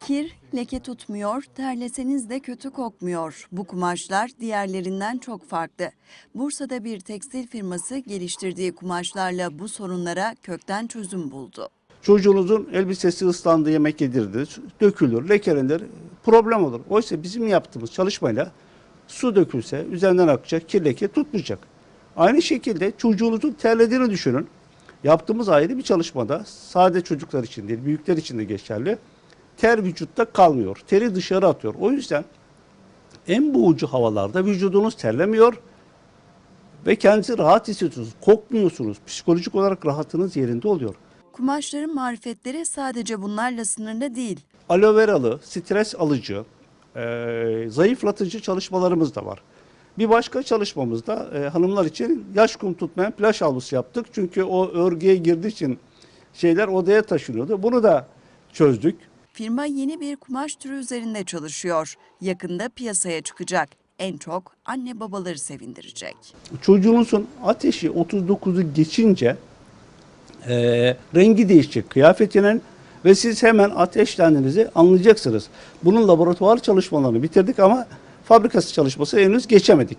Kir, leke tutmuyor, terleseniz de kötü kokmuyor. Bu kumaşlar diğerlerinden çok farklı. Bursa'da bir tekstil firması geliştirdiği kumaşlarla bu sorunlara kökten çözüm buldu. Çocuğunuzun elbisesi ıslandı, yemek yedirdi, dökülür, lekelenir, problem olur. Oysa bizim yaptığımız çalışmayla su dökülse üzerinden akacak, kir leke tutmayacak. Aynı şekilde çocuğunuzun terlediğini düşünün. Yaptığımız ayrı bir çalışmada sade çocuklar için değil, büyükler için de geçerli. Ter vücutta kalmıyor, teri dışarı atıyor. O yüzden en boğucu havalarda vücudunuz terlemiyor ve kendinizi rahat hissediyorsunuz, kokmuyorsunuz. Psikolojik olarak rahatınız yerinde oluyor. Kumaşların marifetleri sadece bunlarla sınırlı değil. aloe veralı, stres alıcı, e, zayıflatıcı çalışmalarımız da var. Bir başka çalışmamızda e, hanımlar için yaş kum tutmayan plaj havlusu yaptık. Çünkü o örgüye girdiği için şeyler odaya taşınıyordu. Bunu da çözdük. Firma yeni bir kumaş türü üzerinde çalışıyor. Yakında piyasaya çıkacak. En çok anne babaları sevindirecek. Çocuğunuzun ateşi 39'u geçince e, rengi değişecek kıyafetinin ve siz hemen ateşlendiğinizi anlayacaksınız. Bunun laboratuvar çalışmalarını bitirdik ama fabrikası çalışması henüz geçemedik.